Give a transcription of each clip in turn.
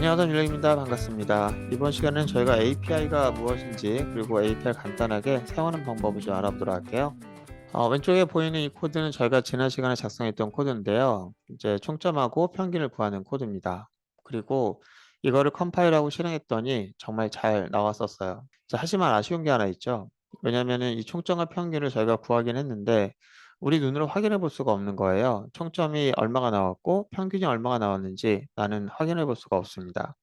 안녕하세요 율렉입니다. 반갑습니다. 이번 시간은 저희가 API가 무엇인지 그리고 API를 간단하게 사용하는 방법을 좀 알아보도록 할게요. 어, 왼쪽에 보이는 이 코드는 저희가 지난 시간에 작성했던 코드인데요. 이제 총점하고 평균을 구하는 코드입니다. 그리고 이거를 컴파일하고 실행했더니 정말 잘 나왔었어요. 자, 하지만 아쉬운 게 하나 있죠. 왜냐면은 이 총점과 평균을 저희가 구하긴 했는데 우리 눈으로 확인해 볼 수가 없는 거예요. 총점이 얼마가 나왔고 평균이 얼마가 나왔는지 나는 확인해 볼 수가 없습니다.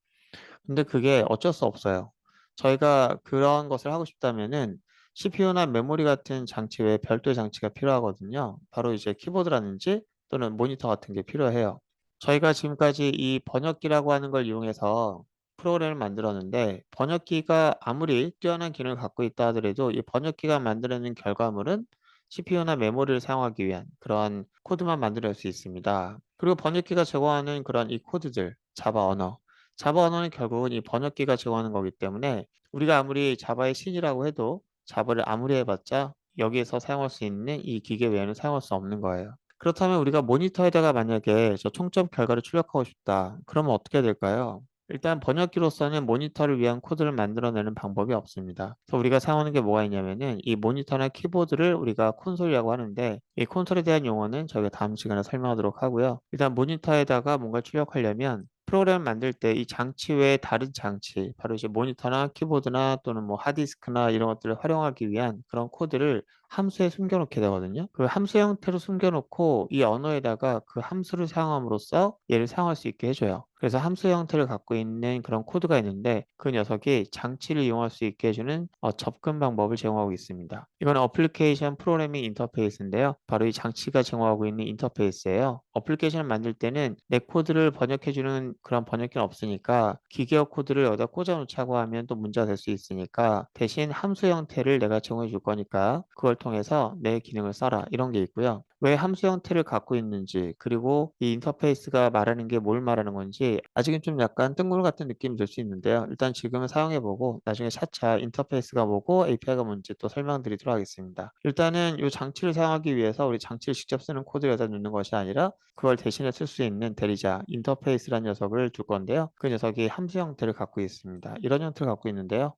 근데 그게 어쩔 수 없어요. 저희가 그런 것을 하고 싶다면은 CPU나 메모리 같은 장치 외에 별도의 장치가 필요하거든요. 바로 이제 키보드라든지 또는 모니터 같은 게 필요해요. 저희가 지금까지 이 번역기라고 하는 걸 이용해서 프로그램을 만들었는데 번역기가 아무리 뛰어난 기능을 갖고 있다 하더라도 이 번역기가 만들어낸 결과물은 CPU나 메모리를 사용하기 위한 그런 코드만 만들어낼 수 있습니다. 그리고 번역기가 제공하는 그런 이 코드들, 자바 언어. 자바 언어는 결국은 이 번역기가 제공하는 거기 때문에 우리가 아무리 자바의 신이라고 해도 자바를 아무리 해봤자 여기에서 사용할 수 있는 이 기계 외에는 사용할 수 없는 거예요. 그렇다면 우리가 모니터에다가 만약에 저 총점 결과를 출력하고 싶다. 그러면 어떻게 될까요? 일단 번역기로서는 모니터를 위한 코드를 만들어내는 방법이 없습니다. 그래서 우리가 사용하는 게 뭐가 있냐면은 이 모니터나 키보드를 우리가 콘솔이라고 하는데 이 콘솔에 대한 용어는 저희가 다음 시간에 설명하도록 하고요. 일단 모니터에다가 뭔가 출력하려면 프로그램을 만들 때 이 장치 외에 다른 장치, 바로 이제 모니터나 키보드나 또는 뭐 하드디스크나 이런 것들을 활용하기 위한 그런 코드를 함수에 숨겨놓게 되거든요. 그 함수 형태로 숨겨놓고 이 언어에다가 그 함수를 사용함으로써 얘를 사용할 수 있게 해줘요. 그래서 함수 형태를 갖고 있는 그런 코드가 있는데 그 녀석이 장치를 이용할 수 있게 해주는 어, 접근 방법을 제공하고 있습니다. 이건 어플리케이션 프로그래밍 인터페이스인데요. 바로 이 장치가 제공하고 있는 인터페이스예요. 어플리케이션을 만들 때는 내 코드를 번역해주는 그런 번역기는 없으니까 기계어 코드를 여기다 꽂아놓자고 하면 또 문제가 될 수 있으니까 대신 함수 형태를 내가 제공해 줄 거니까 그걸 통해서 내 기능을 써라 이런 게 있고요. 왜 함수 형태를 갖고 있는지 그리고 이 인터페이스가 말하는 게 뭘 말하는 건지 아직은 좀 약간 뜬구름 같은 느낌이 들 수 있는데요. 일단 지금은 사용해보고 나중에 차차 인터페이스가 뭐고 API가 뭔지 또 설명드리도록 하겠습니다. 일단은 이 장치를 사용하기 위해서 우리 장치를 직접 쓰는 코드를 여기다 넣는 것이 아니라 그걸 대신에 쓸 수 있는 대리자 인터페이스라는 녀석을 줄 건데요. 그 녀석이 함수 형태를 갖고 있습니다. 이런 형태를 갖고 있는데요.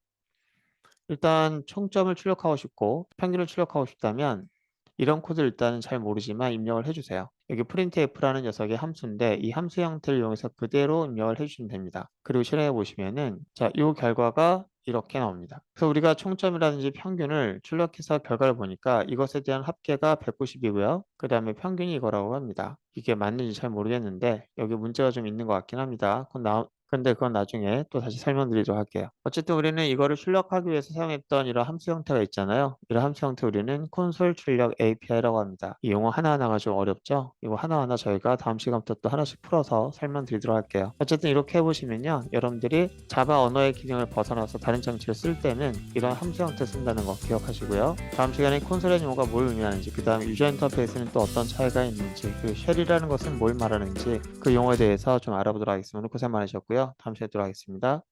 일단 총점을 출력하고 싶고 평균을 출력하고 싶다면 이런 코드를 일단은 잘 모르지만 입력을 해주세요. 여기 printf라는 녀석의 함수인데 이 함수 형태를 이용해서 그대로 입력을 해주시면 됩니다. 그리고 실행해 보시면은 자, 이 결과가 이렇게 나옵니다. 그래서 우리가 총점이라든지 평균을 출력해서 결과를 보니까 이것에 대한 합계가 190이고요. 그 다음에 평균이 이거라고 합니다. 이게 맞는지 잘 모르겠는데 여기 문제가 좀 있는 것 같긴 합니다. 그건 나, 근데 그건 나중에 또 다시 설명드리도록 할게요. 어쨌든 우리는 이거를 출력하기 위해서 사용했던 이런 함수 형태가 있잖아요. 이런 함수 형태 우리는 콘솔 출력 API라고 합니다. 이 용어 하나하나가 좀 어렵죠? 이거 하나하나 저희가 다음 시간부터 또 하나씩 풀어서 설명드리도록 할게요. 어쨌든 이렇게 해보시면요. 여러분들이 자바 언어의 기능을 벗어나서 다른 장치를 쓸 때는 이런 함수 형태 쓴다는 거 기억하시고요. 다음 시간에 콘솔의 용어가 뭘 의미하는지 그 다음 유저 인터페이스는 또 어떤 차이가 있는지 그리고 쉘이라는 것은 뭘 말하는지 그 용어에 대해서 좀 알아보도록 하겠습니다. 고생 많으셨고요. 다음 시간에 뵙도록 하겠습니다.